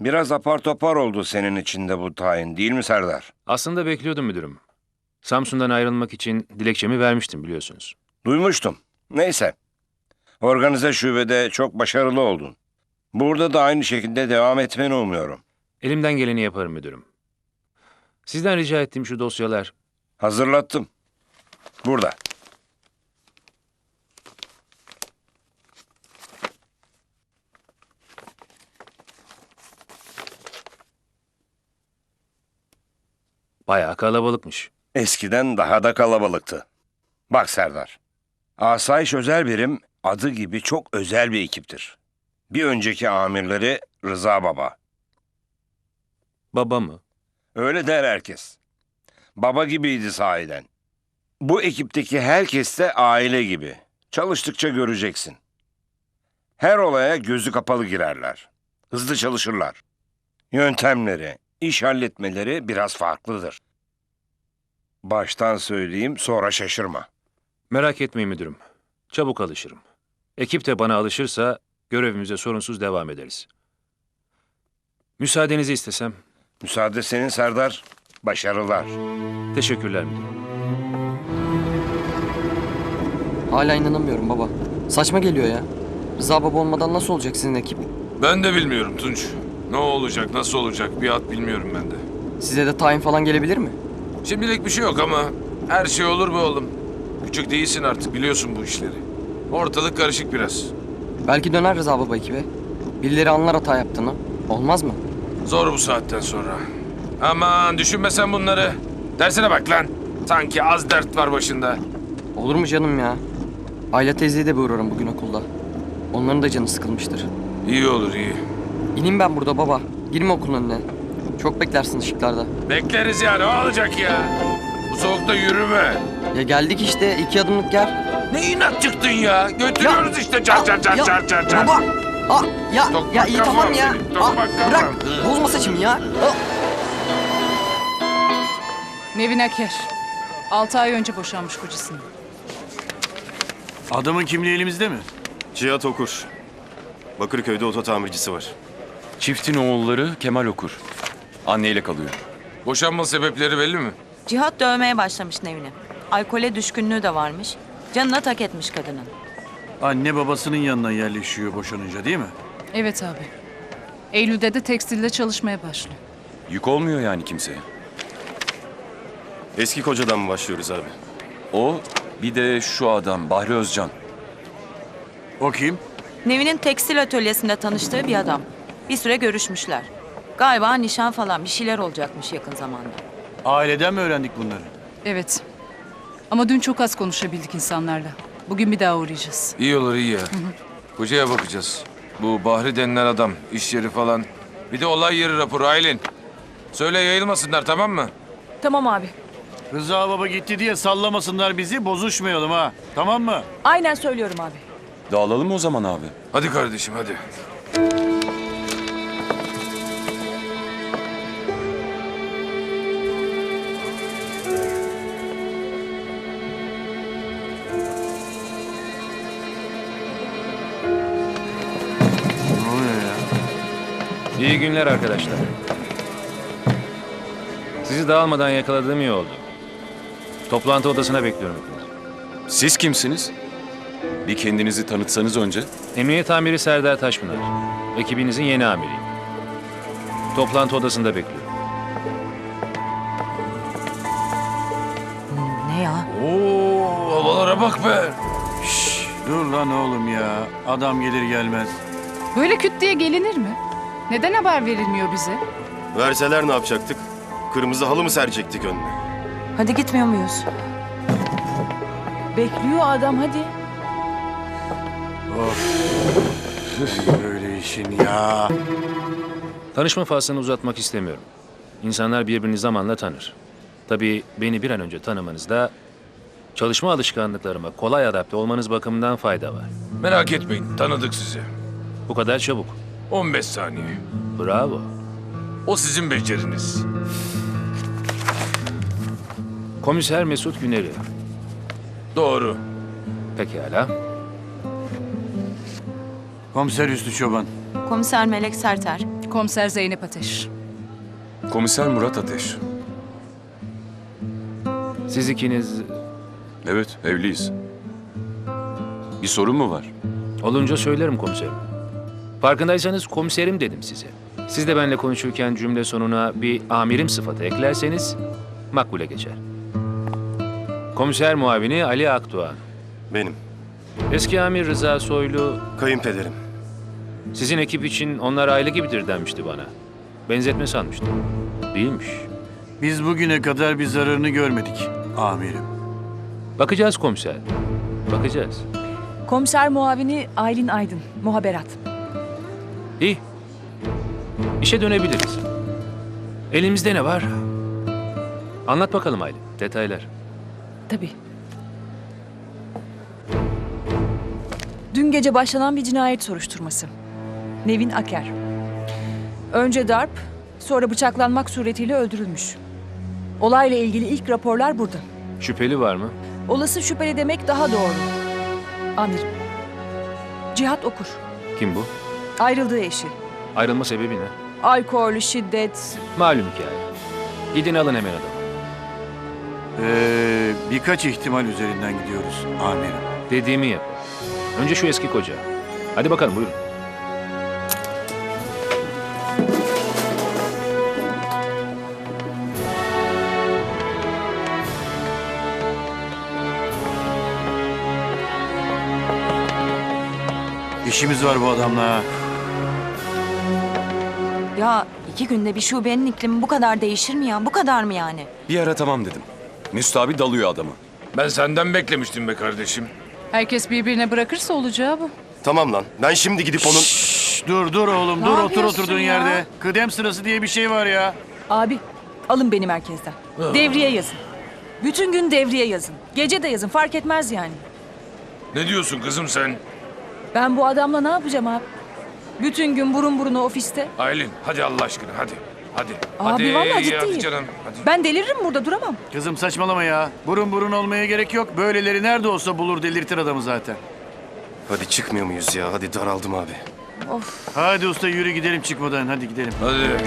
Biraz apar topar oldu senin içinde bu tayin değil mi Serdar? Aslında bekliyordum müdürüm. Samsun'dan ayrılmak için dilekçemi vermiştim biliyorsunuz. Duymuştum. Neyse. Organize şubede çok başarılı oldun. Burada da aynı şekilde devam etmeni umuyorum. Elimden geleni yaparım müdürüm. Sizden rica ettiğim şu dosyalar. Hazırlattım. Burada. Bayağı kalabalıkmış. Eskiden daha da kalabalıktı. Bak Serdar. Asayiş Özel Birim adı gibi çok özel bir ekiptir. Bir önceki amirleri Rıza Baba. Baba mı? Öyle der herkes. Baba gibiydi sahiden. Bu ekipteki herkes de aile gibi. Çalıştıkça göreceksin. Her olaya gözü kapalı girerler. Hızlı çalışırlar. Yöntemleri, iş halletmeleri biraz farklıdır. Baştan söyleyeyim sonra şaşırma. Merak etmeyin müdürüm. Çabuk alışırım. Ekip de bana alışırsa görevimize sorunsuz devam ederiz. Müsaadenizi istesem. Müsaade senin Serdar. Başarılar. Teşekkürler müdürüm. Hala inanamıyorum baba. Saçma geliyor ya. Rıza baba olmadan nasıl olacak sizin ekip? Ben de bilmiyorum Tunç. Ne olacak, nasıl olacak bir at bilmiyorum ben de. Size de tayin falan gelebilir mi? Şimdilik bir şey yok ama her şey olur be oğlum. Küçük değilsin artık biliyorsun bu işleri. Ortalık karışık biraz. Belki döner Rıza baba ekibe. Birileri anlar hata yaptığını. Olmaz mı? Zor bu saatten sonra. Aman düşünme sen bunları. Dersine bak lan. Sanki az dert var başında. Olur mu canım ya? Ayla teyzeye de uğrarım bugün okulda. Onların da canı sıkılmıştır. İyi olur iyi. İneyim ben burada baba. Girme okulun önüne. Çok beklersin ışıklarda. Bekleriz ya ne olacak ya? Bu soğukta yürüme. Ya geldik işte iki adımlık yer. Ne inat çıktın ya? Götürüyoruz işte çar çar çar Ya, çar çar çar. Baba! Aa, ya, Tokmak ya iyi kafam tamam ya. senin, Aa, bırak. Bozma saçımı ya. Aa. Nevin Aker. 6 ay önce boşanmış kocasından. Adamın kimliği elimizde mi? Cihat Okur. Bakırköy'de oto tamircisi var. Çiftin oğulları Kemal Okur. Anneyle kalıyor. Boşanma sebepleri belli mi? Cihat dövmeye başlamış Nevin'i. Alkole düşkünlüğü de varmış. Canına tak etmiş kadının. Anne babasının yanına yerleşiyor boşanınca değil mi? Evet abi. Eylül'de de tekstilde çalışmaya başlıyor. Yük olmuyor yani kimseye. Eski kocadan mı başlıyoruz abi? O bir de şu adam Bahri Özcan. O kim? Nevin'in tekstil atölyesinde tanıştığı bir adam. Bir süre görüşmüşler. Galiba nişan falan bir şeyler olacakmış yakın zamanda. Aileden mi öğrendik bunları? Evet. Ama dün çok az konuşabildik insanlarla. Bugün bir daha uğrayacağız. İyi olur iyi ya. Kocaya bakacağız. Bu Bahri denilen adam, iş yeri falan. Bir de olay yeri raporu Aylin. Söyle yayılmasınlar tamam mı? Tamam abi. Rıza baba gitti diye sallamasınlar bizi bozuşmayalım ha. Tamam mı? Aynen söylüyorum abi. Dağılalım o zaman abi. Hadi kardeşim hadi. İyi günler arkadaşlar. Sizi dağılmadan yakaladığım iyi oldu. Toplantı odasına bekliyorum hepinizi. Siz kimsiniz? Bir kendinizi tanıtsanız önce. Emniyet amiri Serdar Taşpınar. Ekibinizin yeni amiriyim. Toplantı odasında bekliyorum. Ne ya? Oo havalara bak be. Şşş, dur lan oğlum ya. Adam gelir gelmez. Böyle küt diye gelinir mi? Neden haber verilmiyor bize? Verseler ne yapacaktık? Kırmızı halı mı serecektik önüne? Hadi gitmiyor muyuz? Bekliyor adam hadi. Böyle işin ya. Tanışma faslını uzatmak istemiyorum. İnsanlar birbirini zamanla tanır. Tabii beni bir an önce tanımanızda çalışma alışkanlıklarıma kolay adapte olmanız bakımından fayda var. Merak etmeyin tanıdık sizi. Bu kadar çabuk. 15 saniye. Bravo. O sizin beceriniz. Komiser Mesut Güneri. Doğru. Pekala. Komiser Üstü Çoban. Komiser Melek Serter. komiser Zeynep Ateş. Komiser Murat Ateş. Siz ikiniz Evet, evliyiz. Bir sorun mu var? olunca söylerim komiserim. Farkındaysanız komiserim dedim size. Siz de benimle konuşurken cümle sonuna bir amirim sıfatı eklerseniz makbule geçer. Komiser muavini Ali Akdoğan. Benim. Eski amir Rıza Soylu Kayınpederim. sizin ekip için onlar aile gibidir denmişti bana. Benzetme sanmıştım. Değilmiş. Biz bugüne kadar bir zararını görmedik amirim. Bakacağız komiser. Bakacağız. Komiser muavini Aylin Aydın, muhaberat. İyi. İşe dönebiliriz. Elimizde ne var? Anlat bakalım Aylin. Detaylar. Tabii. Dün gece başlanan bir cinayet soruşturması. Nevin Aker. Önce darp, sonra bıçaklanmak suretiyle öldürülmüş. Olayla ilgili ilk raporlar burada. Şüpheli var mı? Olası şüpheli demek daha doğru. Amirim. Cihat Okur. Kim bu? Ayrıldığı eşi. Ayrılma sebebi ne? Alkol, şiddet. Malum hikaye. Gidin alın hemen adamı. Ee, birkaç ihtimal üzerinden gidiyoruz amirim. Dediğimi yap. Önce şu eski koca. Hadi bakalım buyurun. İşimiz var bu adamla. Ya iki günde bir şubenin iklimi bu kadar değişir mi ya? Bu kadar mı yani? Bir ara tamam dedim. Mesut abi dalıyor adamı. Ben senden beklemiştim be kardeşim. Herkes birbirine bırakırsa olacağı bu. Tamam lan. Ben şimdi gidip onun... Şşş, dur dur oğlum Ne dur otur yapıyorsun oturduğun ya? yerde. Kıdem sırası diye bir şey var ya. Abi, alın beni merkezden. Devriye yazın. Bütün gün devriye yazın. Gece de yazın, fark etmez yani. Ne diyorsun kızım sen? Ben bu adamla ne yapacağım abi? Bütün gün burun buruna ofiste. Aylin hadi Allah aşkına hadi. Hadi. Abi hadi, vallahi hadi ciddiyim. canım. Hadi. Ben deliririm burada duramam. Kızım saçmalama ya. Burun burun olmaya gerek yok. Böyleleri nerede olsa bulur delirtir adamı zaten. Hadi çıkmıyor muyuz ya? Hadi daraldım abi. Hadi usta yürü gidelim çıkmadan hadi gidelim. Hadi.